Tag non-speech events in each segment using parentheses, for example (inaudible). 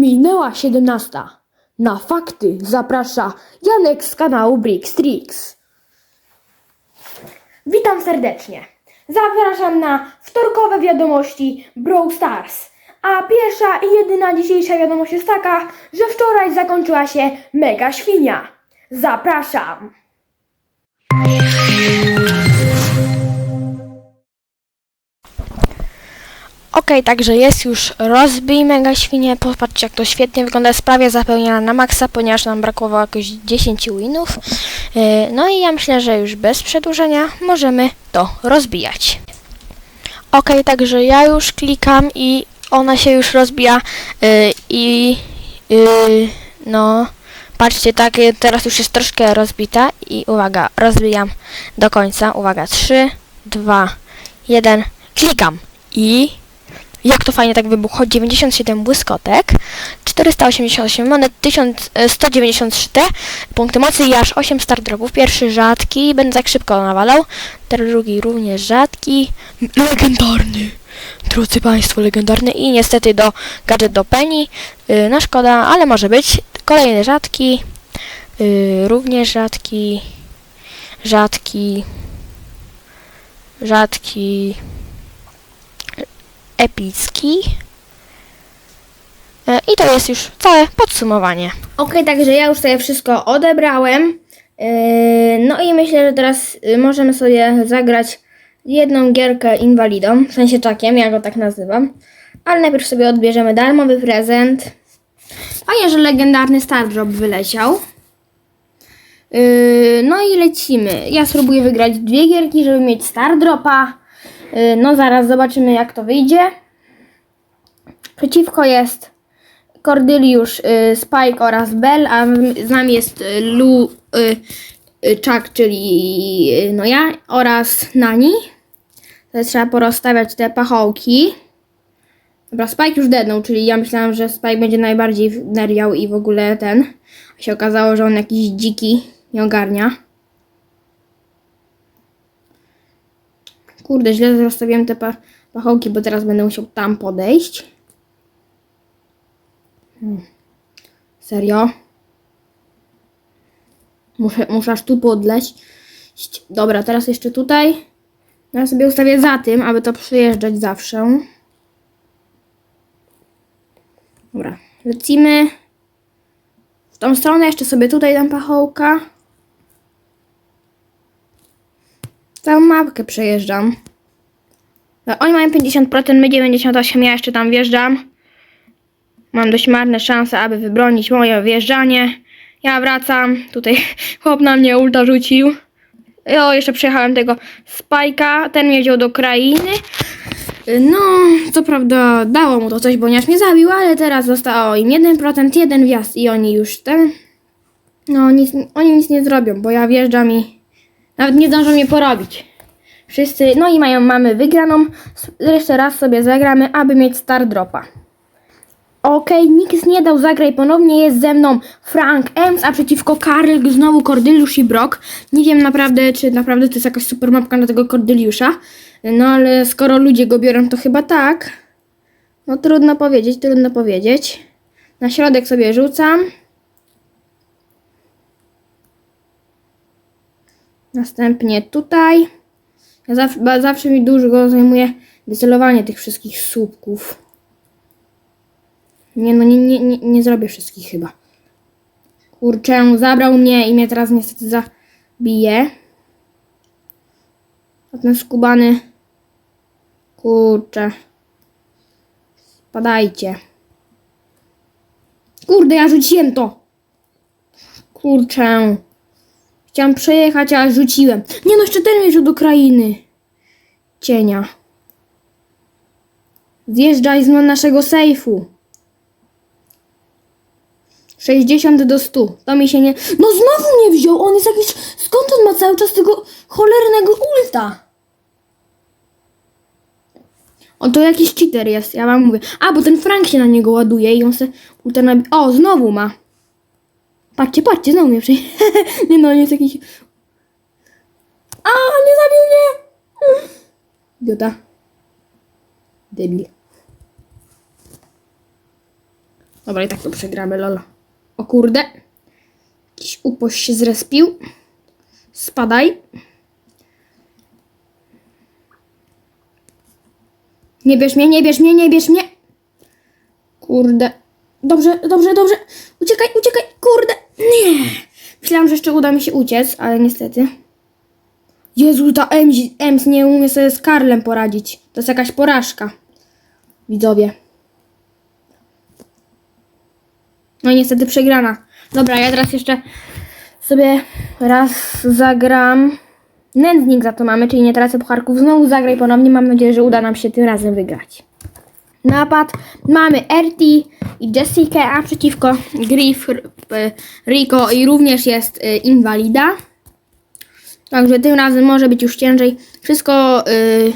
Minęła 17. Na fakty zaprasza Janek z kanału Brickstrix. Witam serdecznie. Zapraszam na wtorkowe wiadomości Brawl Stars. A pierwsza i jedyna dzisiejsza wiadomość jest taka, że wczoraj zakończyła się Mega Świnia. Zapraszam. Okej, także jest już rozbij mega świnie. Popatrzcie jak to świetnie wygląda. Jest prawie zapełniona na maksa, ponieważ nam brakowało jakoś 10 winów. Yy, No i ja myślę, że już bez przedłużenia możemy to rozbijać. Okej, także ja już klikam i ona się już rozbija yy, i yy, no patrzcie, tak teraz już jest troszkę rozbita i uwaga, rozbijam do końca. Uwaga, 3, 2, 1, klikam i jak to fajnie tak wybuchło, 97 błyskotek, 488 monet, 1193 te punkty mocy i aż 8 star dropów. Pierwszy rzadki, będę tak szybko nawalał, drugi również rzadki, legendarny, drodzy Państwo, legendarny i niestety do gadżet do Penny, yy, no szkoda, ale może być. Kolejny rzadki, yy, również rzadki, rzadki, rzadki, epicki. E, I to jest już całe podsumowanie. Okej, także ja już sobie wszystko odebrałem. Yy, no i myślę, że teraz yy, możemy sobie zagrać jedną gierkę inwalidą, w sensie czakiem, ja go tak nazywam. Ale najpierw sobie odbierzemy darmowy prezent. Fajnie, że legendarny Star Drop wyleciał. Yy, no i lecimy. Ja spróbuję wygrać dwie gierki, żeby mieć Star Dropa. Yy, no zaraz zobaczymy jak to wyjdzie. Przeciwko jest Cordyliusz, y, Spike oraz Bell, a z nami jest y, Lu, y, y, Chuck, czyli y, no ja oraz Nani. Teraz trzeba porozstawiać te pachołki. Dobra, Spike już dednął, czyli ja myślałam, że Spike będzie najbardziej neriał i w ogóle ten. A się okazało, że on jakiś dziki nie ogarnia. Kurde, źle rozstawiłem te pa pachołki, bo teraz będę musiał tam podejść. Serio? Muszę, muszę aż tu podleść. Dobra, teraz jeszcze tutaj. Ja sobie ustawię za tym, aby to przejeżdżać zawsze. Dobra, lecimy. W tą stronę jeszcze sobie tutaj dam pachołka. Całą mapkę przejeżdżam. No, Oni mają 50%, my 98%, ja jeszcze tam wjeżdżam. Mam dość marne szanse, aby wybronić moje wjeżdżanie. Ja wracam. Tutaj (laughs) chłop na mnie ulta rzucił. O, jeszcze przejechałem tego spajka. Ten mnie wziął do krainy. No, co prawda dało mu to coś, ponieważ mnie zabił, ale teraz zostało im 1%, jeden wjazd i oni już ten... No, nic, oni nic nie zrobią, bo ja wjeżdżam i nawet nie zdążą mnie porobić. Wszyscy, no i mają, mamy wygraną. Jeszcze raz sobie zagramy, aby mieć star dropa. Okej, nikt nie dał zagraj ponownie. Jest ze mną Frank Ems, a przeciwko Karl znowu Cordyliusz i Brock. Nie wiem naprawdę, czy naprawdę to jest jakaś super mapka na tego Cordyliusza. No ale skoro ludzie go biorą, to chyba tak. No trudno powiedzieć, trudno powiedzieć. Na środek sobie rzucam. Następnie tutaj. Ja zawsze, zawsze mi dużo zajmuje wycelowanie tych wszystkich słupków. Nie no, nie, nie, nie, nie zrobię wszystkich chyba. Kurczę, zabrał mnie i mnie teraz niestety zabije. A ten skubany... Kurczę. Spadajcie. Kurde, ja rzuciłem to. Kurczę. Chciałam przejechać, ale rzuciłem. Nie no, jeszcze ten rzucił do krainy. Cienia. Zjeżdżaj z naszego sejfu. 60 do 100. To mi się nie. No znowu nie wziął! On jest jakiś. Skąd on ma cały czas tego cholernego ulta? On to jakiś cheater jest, ja wam mówię. A, bo ten Frank się na niego ładuje i on se ulta nabi... O, znowu ma. Patrzcie, patrzcie, znowu mnie przejdzie. (laughs) nie no, on jest jakiś. A, nie zabił mnie! Idiota. Debil. Dobra, i tak to przegramy, lol. O kurde. Jakiś upoś się zrespił. Spadaj. Nie bierz mnie, nie bierz mnie, nie bierz mnie. Kurde. Dobrze, dobrze, dobrze. Uciekaj, uciekaj. Kurde. Nie. Myślałam, że jeszcze uda mi się uciec, ale niestety. Jezu, ta Ems, Ems nie umie sobie z Karlem poradzić. To jest jakaś porażka. Widzowie. No i niestety przegrana. Dobra, ja teraz jeszcze sobie raz zagram. Nędznik za to mamy, czyli nie tracę pucharków. Znowu zagraj ponownie. Mam nadzieję, że uda nam się tym razem wygrać. Napad. Mamy RT i Jessica, a przeciwko Griff, p- Rico i również jest y, inwalida. Także tym razem może być już ciężej. Wszystko y,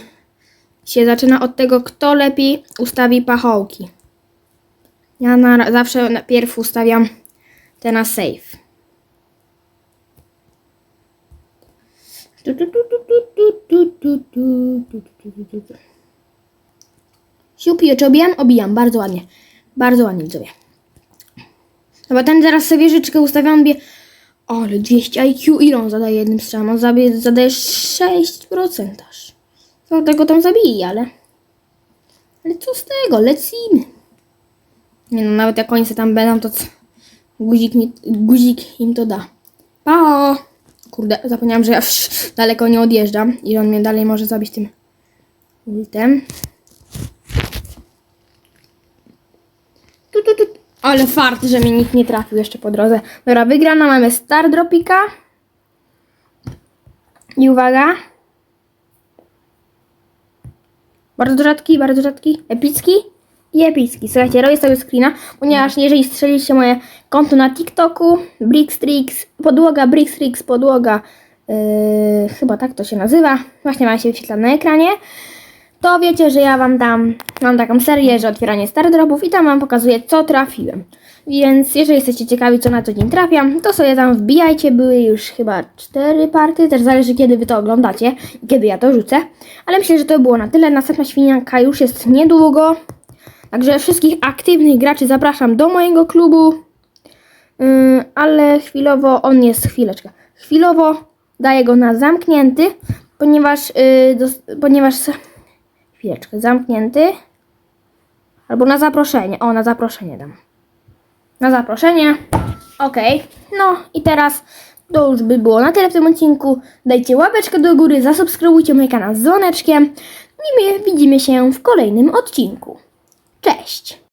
się zaczyna od tego, kto lepiej ustawi pachołki. Ja na, zawsze najpierw ustawiam te na save. Siupi, czy obijam? Obijam, bardzo ładnie. Bardzo ładnie widzowie. Chyba ten zaraz sobie wieżyczkę ustawiam, bie... Ale 200 IQ, ile on zadaje jednym strzałem? On zadaje 6% aż. Co tego tam zabije, ale... Ale co z tego? Lecimy. Nie no, nawet jak oni tam będą, to c- guzik, mi, guzik im to da. Pa! Kurde, zapomniałam, że ja (laughs) daleko nie odjeżdżam i on mnie dalej może zabić tym ultem. Tu, tu, tu. Ale fart, że mnie nikt nie trafił jeszcze po drodze. Dobra, wygrana mamy Star Dropika. I uwaga. Bardzo rzadki, bardzo rzadki, epicki i epicki. Słuchajcie, robię sobie screena, ponieważ jeżeli strzeliście moje konto na TikToku, Brickstrix, podłoga Brickstrix, podłoga, yy, chyba tak to się nazywa, właśnie ma się wyświetlać na ekranie, to wiecie, że ja wam dam, mam taką serię, że otwieranie stardropów i tam wam pokazuję, co trafiłem. Więc jeżeli jesteście ciekawi, co na co dzień trafiam, to sobie tam wbijajcie. Były już chyba cztery partie, też zależy kiedy wy to oglądacie i kiedy ja to rzucę. Ale myślę, że to było na tyle. Następna świnianka już jest niedługo. Także wszystkich aktywnych graczy zapraszam do mojego klubu. Yy, ale chwilowo on jest, chwileczkę, chwilowo daję go na zamknięty, ponieważ, yy, dos, ponieważ, chwileczkę, zamknięty. Albo na zaproszenie, o na zaproszenie dam. Na zaproszenie, okej, no i teraz to już by było na tyle w tym odcinku. Dajcie łapeczkę do góry, zasubskrybujcie mój kanał z dzwoneczkiem i my widzimy się w kolejnym odcinku. Cześć!